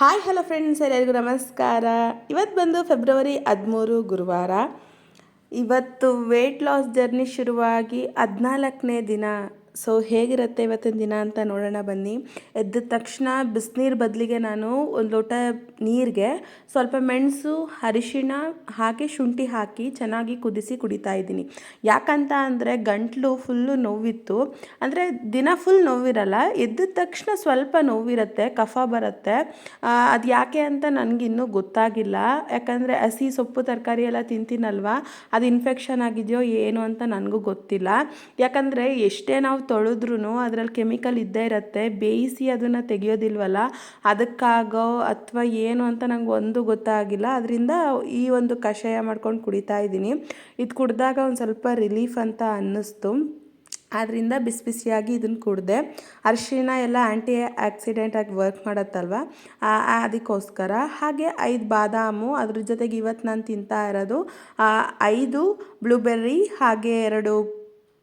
Hi hello friends ಎಲ್ಲರಿಗೂ ನಮಸ್ಕಾರ. ಇವತ್ತು ಬಂದು ಫೆಬ್ರವರಿ ಹದಿಮೂರು ಗುರುವಾರ. ಇವತ್ತು ವೆಯ್ಟ್ ಲಾಸ್ ಜರ್ನಿ ಶುರುವಾಗಿ ಹದಿನಾಲ್ಕನೇ ದಿನ. ಸೊ ಹೇಗಿರುತ್ತೆ ಇವತ್ತಿನ ದಿನ ಅಂತ ನೋಡೋಣ ಬನ್ನಿ. ಎದ್ದ ತಕ್ಷಣ ಬಿಸಿನೀರು ಬದಲಿಗೆ ನಾನು ಒಂದು ಲೋಟ ನೀರಿಗೆ ಸ್ವಲ್ಪ ಮೆಣಸು, ಅರಿಶಿಣ ಹಾಕಿ, ಶುಂಠಿ ಹಾಕಿ ಚೆನ್ನಾಗಿ ಕುದಿಸಿ ಕುಡಿತಾ ಇದ್ದೀನಿ. ಯಾಕಂತ ಅಂದರೆ ಗಂಟಲು ಫುಲ್ಲು ನೋವಿತ್ತು. ಅಂದರೆ ದಿನ ಫುಲ್ ನೋವಿರಲ್ಲ ಎದ್ದ ತಕ್ಷಣ ಸ್ವಲ್ಪ ನೋವಿರುತ್ತೆ, ಕಫ ಬರುತ್ತೆ. ಅದು ಯಾಕೆ ಅಂತ ನನಗಿನ್ನೂ ಗೊತ್ತಾಗಿಲ್ಲ. ಯಾಕಂದರೆ ಹಸಿ ಸೊಪ್ಪು ತರಕಾರಿ ಎಲ್ಲ ತಿಂತೀನಲ್ವಾ, ಅದು ಇನ್ಫೆಕ್ಷನ್ ಆಗಿದೆಯೋ ಏನು ಅಂತ ನನಗೂ ಗೊತ್ತಿಲ್ಲ. ಯಾಕಂದರೆ ಎಷ್ಟೇ ನಾವು ತೊಳೆದ್ರೂ ಅದರಲ್ಲಿ ಕೆಮಿಕಲ್ ಇದ್ದೇ ಇರುತ್ತೆ, ಬೇಯಿಸಿ ಅದನ್ನು ತೆಗೆಯೋದಿಲ್ವಲ್ಲ, ಅದಕ್ಕಾಗೋ ಅಥವಾ ಏನು ಅಂತ ನಂಗೆ ಒಂದು ಗೊತ್ತಾಗಿಲ್ಲ. ಅದರಿಂದ ಈ ಒಂದು ಕಷಾಯ ಮಾಡ್ಕೊಂಡು ಕುಡಿತಾ ಇದ್ದೀನಿ. ಇದು ಕುಡಿದಾಗ ಒಂದು ಸ್ವಲ್ಪ ರಿಲೀಫ್ ಅಂತ ಅನ್ನಿಸ್ತು. ಆದ್ದರಿಂದ ಬಿಸಿ ಬಿಸಿಯಾಗಿ ಇದನ್ನು ಕುಡಿದೆ. ಅರಿಶಿಣ ಎಲ್ಲ ಆ್ಯಂಟಿ ಆಕ್ಸಿಡೆಂಟ್ ಆಗಿ ವರ್ಕ್ ಮಾಡುತ್ತಲ್ವ? ಅದಕ್ಕೋಸ್ಕರ. ಹಾಗೆ ಐದು ಬಾದಾಮು, ಅದ್ರ ಜೊತೆಗೆ ಇವತ್ತು ನಾನು ತಿಂತಾ ಇರೋದು ಐದು ಬ್ಲೂಬೆರ್ರಿ, ಹಾಗೆ ಎರಡು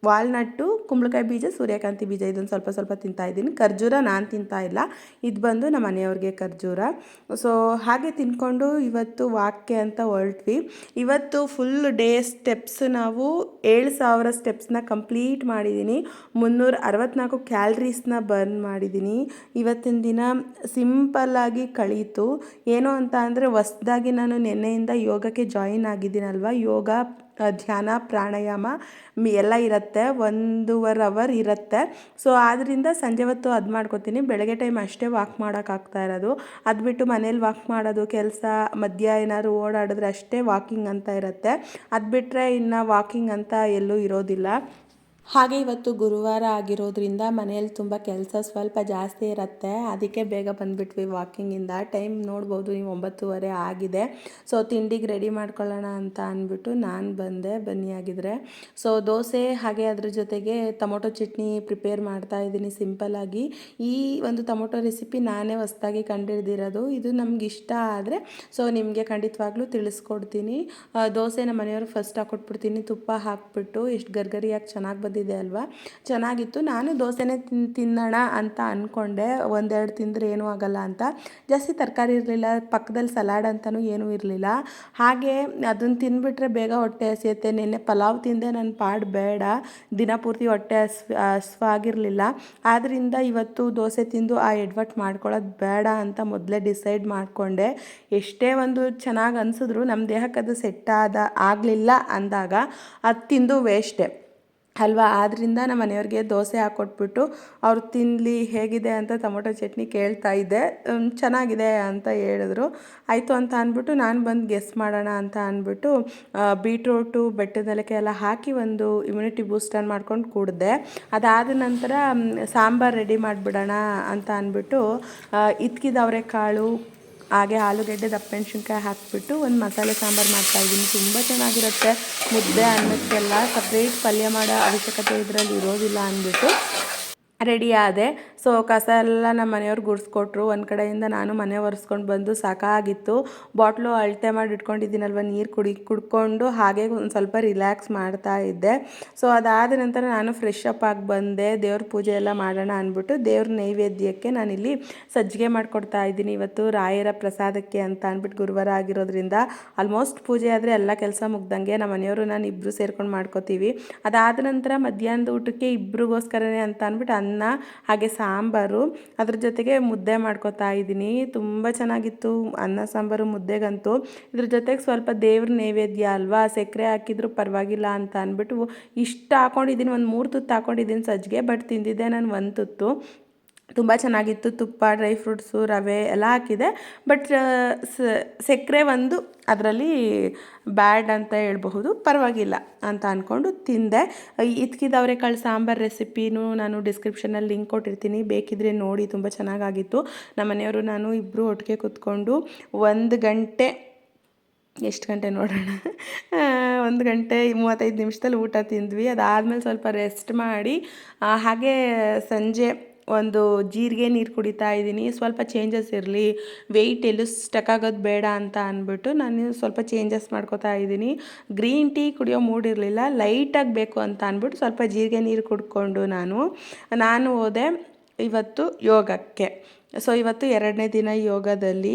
ವಾಲ್ನಟ್ಟು ಕುಂಬಳಕಾಯಿ ಬೀಜ, ಸೂರ್ಯಕಾಂತಿ ಬೀಜ, ಇದನ್ನು ಸ್ವಲ್ಪ ಸ್ವಲ್ಪ ತಿಂತಾ ಇದ್ದೀನಿ. ಖರ್ಜೂರ ನಾನು ತಿಂತಾ ಇಲ್ಲ. ಇದು ಬಂದು ನಮ್ಮ ಮನೆಯವ್ರಿಗೆ ಖರ್ಜೂರ. ಸೊ ಹಾಗೆ ತಿನ್ಕೊಂಡು ಇವತ್ತು ವಾಕ್ಯ ಅಂತ ಹೊರಟ್ವಿ. ಇವತ್ತು ಫುಲ್ ಡೇ ಸ್ಟೆಪ್ಸ್ ನಾವು ಏಳು ಸಾವಿರ ಸ್ಟೆಪ್ಸ್ನ ಕಂಪ್ಲೀಟ್ ಮಾಡಿದ್ದೀನಿ ಮುನ್ನೂರ ಅರವತ್ನಾಲ್ಕು ಕ್ಯಾಲ್ರೀಸ್ನ ಬರ್ನ್ ಮಾಡಿದ್ದೀನಿ ಇವತ್ತಿನ ದಿನ ಸಿಂಪಲ್ಲಾಗಿ ಕಳೀತು. ಏನು ಅಂತ ಅಂದರೆ ಹೊಸ್ದಾಗಿ ನಾನು ನಿನ್ನೆಯಿಂದ ಯೋಗಕ್ಕೆ ಜಾಯಿನ್ ಆಗಿದ್ದೀನಲ್ವ? ಯೋಗ ಧ್ಯಾನ, ಪ್ರಾಣಾಯಾಮ ಎಲ್ಲ ಇರುತ್ತೆ. ಒಂದೂವರೆ ಅವರ್ ಇರುತ್ತೆ. ಸೊ ಆದ್ದರಿಂದ ಸಂಜೆ ಹೊತ್ತು ಅದು ಮಾಡ್ಕೋತೀನಿ. ಬೆಳಗ್ಗೆ ಟೈಮ್ ಅಷ್ಟೇ ವಾಕ್ ಮಾಡೋಕ್ಕಾಗ್ತಾ ಇರೋದು. ಅದು ಬಿಟ್ಟು ಮನೇಲಿ ವಾಕ್ ಮಾಡೋದು, ಕೆಲಸ, ಮಧ್ಯ ಏನಾದ್ರು ಓಡಾಡಿದ್ರೆ ಅಷ್ಟೇ ವಾಕಿಂಗ್ ಅಂತ ಇರುತ್ತೆ. ಅದು ಬಿಟ್ಟರೆ ಇನ್ನು ವಾಕಿಂಗ್ ಅಂತ ಎಲ್ಲೂ ಇರೋದಿಲ್ಲ. ಹಾಗೆ ಇವತ್ತು ಗುರುವಾರ ಆಗಿರೋದ್ರಿಂದ ಮನೆಯಲ್ಲಿ ತುಂಬ ಕೆಲಸ ಸ್ವಲ್ಪ ಜಾಸ್ತಿ ಇರುತ್ತೆ. ಅದಕ್ಕೆ ಬೇಗ ಬಂದುಬಿಟ್ವಿ ವಾಕಿಂಗಿಂದ. ಟೈಮ್ ನೋಡ್ಬೋದು ನೀವು ಒಂಬತ್ತುವರೆ ಆಗಿದೆ. ಸೊ ತಿಂಡಿಗೆ ರೆಡಿ ಮಾಡ್ಕೊಳ್ಳೋಣ ಅಂತ ಅಂದ್ಬಿಟ್ಟು ನಾನು ಬಂದೆ, ಬನ್ನಿ ಆಗಿದ್ರೆ ಸೊ ದೋಸೆ ಹಾಗೆ ಅದ್ರ ಜೊತೆಗೆ ಟೊಮೊಟೊ ಚಟ್ನಿ ಪ್ರಿಪೇರ್ ಮಾಡ್ತಾ ಇದ್ದೀನಿ ಸಿಂಪಲ್ಲಾಗಿ ಈ ಒಂದು ಟೊಮೊಟೊ ರೆಸಿಪಿ ನಾನೇ ಹೊಸ್ದಾಗಿ ಕಂಡಿಡ್ದಿರೋದು. ಇದು ನಮ್ಗೆ ಇಷ್ಟ ಆದರೆ ಸೊ ನಿಮಗೆ ಖಂಡಿತವಾಗ್ಲೂ ತಿಳಿಸ್ಕೊಡ್ತೀನಿ. ದೋಸೆ ನಮ್ಮ ಮನೆಯವ್ರಿಗೆ ಫಸ್ಟ್ ಹಾಕ್ಕೊಟ್ಬಿಡ್ತೀನಿ. ತುಪ್ಪ ಹಾಕ್ಬಿಟ್ಟು ಇಷ್ಟು ಗರ್ಗರಿಯಾಗಿ ಚೆನ್ನಾಗಿ ಬಂದಿದೆ. ಅಲ್ವಾ? ಚೆನ್ನಾಗಿತ್ತು. ನಾನು ದೋಸೆನೇ ತಿನ್, ತಿನ್ನೋಣ ಅಂತ ಅಂದ್ಕೊಂಡೆ ಒಂದೆರಡು ತಿಂದರೆ ಏನೂ ಆಗಲ್ಲ ಅಂತ. ಜಾಸ್ತಿ ತರಕಾರಿ ಇರಲಿಲ್ಲ. ಪಕ್ಕದಲ್ಲಿ ಸಲಾಡ್ ಅಂತಲೂ ಏನೂ ಇರಲಿಲ್ಲ. ಹಾಗೆ ಅದನ್ನು ತಿಂದುಬಿಟ್ರೆ ಬೇಗ ಹೊಟ್ಟೆ ಹಸಿಯುತ್ತೆ. ನಿನ್ನೆ ಪಲಾವ್ ತಿಂದೆ ನನ್ನ ಪಾಡ್ ಬೇಡ. ದಿನ ಪೂರ್ತಿ ಹೊಟ್ಟೆ ಹಸ್ ಹಸ್ವಾಗಿರಲಿಲ್ಲ. ಆದ್ದರಿಂದ ಇವತ್ತು ದೋಸೆ ತಿಂದು ಆ ಎಡ್ವಟ್ ಮಾಡ್ಕೊಳ್ಳೋದು ಬೇಡ ಅಂತ ಮೊದಲೇ ಡಿಸೈಡ್ ಮಾಡಿಕೊಂಡೆ. ಎಷ್ಟೇ ಒಂದು ಚೆನ್ನಾಗಿ ಅನಿಸಿದ್ರು ನಮ್ಮ ದೇಹಕ್ಕೆ ಅದು ಸೆಟ್ ಆದ, ಆಗಲಿಲ್ಲ ಅಂದಾಗ ಅದು ತಿಂದು ವೇಸ್ಟೆ ಅಲ್ವಾ? ಆದ್ದರಿಂದ ನಮ್ಮ ಮನೆಯವ್ರಿಗೆ ದೋಸೆ ಹಾಕ್ಕೊಟ್ಬಿಟ್ಟು ಅವ್ರು ತಿನ್ನಲಿ ಹೇಗಿದೆ ಅಂತ ಟೊಮೊಟೊ ಚಟ್ನಿ ಕೇಳ್ತಾ ಇದ್ದೆ. ಚೆನ್ನಾಗಿದೆ ಅಂತ ಹೇಳಿದ್ರು. ಆಯಿತು ಅಂತ ಅಂದ್ಬಿಟ್ಟು ನಾನು ಬಂದು ಗೆಸ್ ಮಾಡೋಣ ಅಂತ ಅಂದ್ಬಿಟ್ಟು ಬೀಟ್ರೋಟು ಬೆಟ್ಟದಲಕ್ಕೆ ಎಲ್ಲ ಹಾಕಿ ಒಂದು ಇಮ್ಯುನಿಟಿ ಬೂಸ್ಟನ್ನು ಮಾಡ್ಕೊಂಡು ಕೂಡಿದೆ. ಅದಾದ ನಂತರ ಸಾಂಬಾರು ರೆಡಿ ಮಾಡಿಬಿಡೋಣ ಅಂತ ಅಂದ್ಬಿಟ್ಟು ಇತ್ಕಿದ ಅವರೆಕಾಳು ಹಾಗೆ ಆಲೂಗಡ್ಡೆ ದಪ್ಪಮೆಣ್ಸಿನ್ಕಾಯಿ ಹಾಕಿಬಿಟ್ಟು ಒಂದು ಮಸಾಲೆ ಸಾಂಬಾರು ಮಾಡ್ತಾಯಿದ್ದೀನಿ ತುಂಬ ಚೆನ್ನಾಗಿರುತ್ತೆ. ಮುದ್ದೆ ಅನ್ನಕ್ಕೆಲ್ಲ ಸಪ್ರೇಟ್ ಪಲ್ಯ ಮಾಡೋ ಅವಶ್ಯಕತೆ ಇದರಲ್ಲಿ ಇರೋದಿಲ್ಲ ಅಂದ್ಬಿಟ್ಟು ರೆಡಿ ಆದೆ. ಸೊ ಕಸ ಎಲ್ಲ ನಮ್ಮ ಮನೆಯವ್ರು ಗುಡಿಸ್ಕೊಟ್ರು. ಒಂದು ಕಡೆಯಿಂದ ನಾನು ಮನೆ ಒರೆಸ್ಕೊಂಡು ಬಂದು ಸಾಕಾಗಿತ್ತು. ಬಾಟ್ಲು ಅಳತೆ ಮಾಡಿ ಇಟ್ಕೊಂಡಿದ್ದೀನಲ್ವ, ನೀರು ಕುಡಿ, ಕುಡ್ಕೊಂಡು ಹಾಗೆ ಒಂದು ಸ್ವಲ್ಪ ರಿಲ್ಯಾಕ್ಸ್ ಮಾಡ್ತಾ ಇದ್ದೆ. ಸೊ ಅದಾದ ನಂತರ ನಾನು ಫ್ರೆಶ್ ಅಪ್ ಆಗಿ ಬಂದೆ. ದೇವ್ರ ಪೂಜೆ ಎಲ್ಲ ಮಾಡೋಣ ಅಂದ್ಬಿಟ್ಟು ದೇವ್ರ ನೈವೇದ್ಯಕ್ಕೆ ನಾನಿಲ್ಲಿ ಸಜ್ಜಿಗೆ ಮಾಡಿಕೊಡ್ತಾ ಇದ್ದೀನಿ. ಇವತ್ತು ರಾಯರ ಪ್ರಸಾದಕ್ಕೆ ಅಂತ ಅಂದ್ಬಿಟ್ಟು ಗುರುವಾರ ಆಗಿರೋದ್ರಿಂದ ಆಲ್ಮೋಸ್ಟ್ ಪೂಜೆ ಆದರೆ ಎಲ್ಲ ಕೆಲಸ ಮುಗ್ದಂಗೆ ನಮ್ಮ ಮನೆಯವರು ನಾನು ಇಬ್ಬರು ಸೇರ್ಕೊಂಡು ಮಾಡ್ಕೋತೀವಿ. ಅದಾದ ನಂತರ ಮಧ್ಯಾಹ್ನದ ಊಟಕ್ಕೆ ಇಬ್ಬರಿಗೋಸ್ಕರನೇ ಅಂತ ಅಂದ್ಬಿಟ್ಟು ಅನ್ನ ಹಾಗೆ ಸಾಂಬಾರು. ಅದ್ರ ಜೊತೆಗೆ ಮುದ್ದೆ ಮಾಡ್ಕೋತಾ ಇದ್ದೀನಿ. ತುಂಬ ಚೆನ್ನಾಗಿತ್ತು. ಅನ್ನ, ಸಾಂಬಾರು, ಮುದ್ದೆಗಂತೂ. ಇದ್ರ ಜೊತೆಗೆ ಸ್ವಲ್ಪ ದೇವ್ರ ನೈವೇದ್ಯ ಅಲ್ವಾ? ಸಕ್ಕರೆ ಹಾಕಿದ್ರು ಪರವಾಗಿಲ್ಲ ಅಂತ ಅಂದ್ಬಿಟ್ಟು ಇಷ್ಟು ಹಾಕೊಂಡಿದ್ದೀನಿ. ಒಂದು ಮೂರು ತುತ್ತು ಹಾಕೊಂಡಿದ್ದೀನಿ ಸಜ್ಜಿಗೆ, ಬಟ್ ತಿಂದಿದ್ದೆ ನಾನು ಒಂದು ತುತ್ತು. ತುಂಬ ಚೆನ್ನಾಗಿತ್ತು, ತುಪ್ಪ ಡ್ರೈ ಫ್ರೂಟ್ಸು ರವೆ ಎಲ್ಲ ಹಾಕಿದೆ. ಬಟ್ ಸಕ್ಕರೆ ಒಂದು ಅದರಲ್ಲಿ ಬ್ಯಾಡ್ ಅಂತ ಹೇಳ್ಬಹುದು. ಪರವಾಗಿಲ್ಲ ಅಂತ ಅಂದ್ಕೊಂಡು ತಿಂದೆ. ಅವರೆಕಾಳು ಸಾಂಬಾರು ರೆಸಿಪಿನೂ ನಾನು ಡಿಸ್ಕ್ರಿಪ್ಷನಲ್ಲಿ ಲಿಂಕ್ ಕೊಟ್ಟಿರ್ತೀನಿ. ಬೇಕಿದ್ರೆ ನೋಡಿ, ತುಂಬ ಚೆನ್ನಾಗಾಗಿತ್ತು. ನಮ್ಮ ಮನೆಯವರು ನಾನು ಇಬ್ಬರು ಒಟ್ಟಿಗೆ ಕೂತ್ಕೊಂಡು ಒಂದು ಗಂಟೆ, ಎಷ್ಟು ಗಂಟೆ ನೋಡೋಣ? ಒಂದು ಗಂಟೆ ಮೂವತ್ತೈದು ನಿಮಿಷದಲ್ಲಿ ಊಟ ತಿಂದ್ವಿ. ಅದಾದಮೇಲೆ ಸ್ವಲ್ಪ ರೆಸ್ಟ್ ಮಾಡಿ ಹಾಗೆ ಸಂಜೆ ಒಂದು ಜೀರಿಗೆ ನೀರು ಕುಡಿತಾ ಇದ್ದೀನಿ. ಸ್ವಲ್ಪ ಚೇಂಜಸ್ ಇರಲಿ. ವೆಯ್ಟ್ ಎಲ್ಲೂ ಸ್ಟಕ್ ಆಗೋದು ಬೇಡ ಅಂತ ಅಂದ್ಬಿಟ್ಟು ನಾನು ಸ್ವಲ್ಪ ಚೇಂಜಸ್ ಮಾಡ್ಕೋತಾ ಇದ್ದೀನಿ. ಗ್ರೀನ್ ಟೀ ಕುಡಿಯೋ ಮೂಡ್ ಇರಲಿಲ್ಲ. ಲೈಟಾಗಿ ಬೇಕು ಅಂತ ಅಂದ್ಬಿಟ್ಟು ಸ್ವಲ್ಪ ಜೀರಿಗೆ ನೀರು ಕುಡ್ಕೊಂಡು ನಾನು ನಾನು ಹೋದೆ. ಇವತ್ತು ಯೋಗಕ್ಕೆ. ಸೊ ಇವತ್ತು ಎರಡನೇ ದಿನ ಯೋಗದಲ್ಲಿ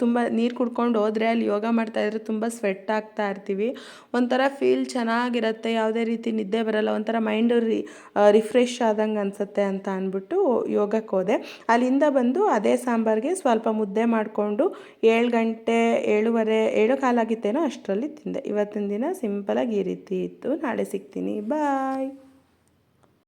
ತುಂಬ ನೀರು ಕುಡ್ಕೊಂಡು ಹೋದರೆ ಅಲ್ಲಿ ಯೋಗ ಮಾಡ್ತಾಯಿದ್ರೆ ತುಂಬ ಸ್ವೆಟ್ ಆಗ್ತಾ ಇರ್ತೀವಿ. ಒಂಥರ ಫೀಲ್ ಚೆನ್ನಾಗಿರುತ್ತೆ, ಯಾವುದೇ ರೀತಿ ನಿದ್ದೆ ಬರಲ್ಲ, ಒಂಥರ ಮೈಂಡು ರಿ ರಿಫ್ರೆಶ್ ಆದಂಗೆ ಅನಿಸುತ್ತೆ ಅಂತ ಅಂದ್ಬಿಟ್ಟು ಯೋಗಕ್ಕೆ ಹೋದೆ. ಅಲ್ಲಿಂದ ಬಂದು ಅದೇ ಸಾಂಬಾರಿಗೆ ಸ್ವಲ್ಪ ಮುದ್ದೆ ಮಾಡಿಕೊಂಡು ಏಳು ಗಂಟೆ, ಏಳುವರೆ, ಏಳು ಕಾಲಾಗಿತ್ತೇನೋ ಅಷ್ಟರಲ್ಲಿ ತಿಂದೆ. ಇವತ್ತಿನ ದಿನ ಸಿಂಪಲಾಗಿ ಈ ರೀತಿ ಇತ್ತು. ನಾಳೆ ಸಿಗ್ತೀನಿ. ಬಾಯ್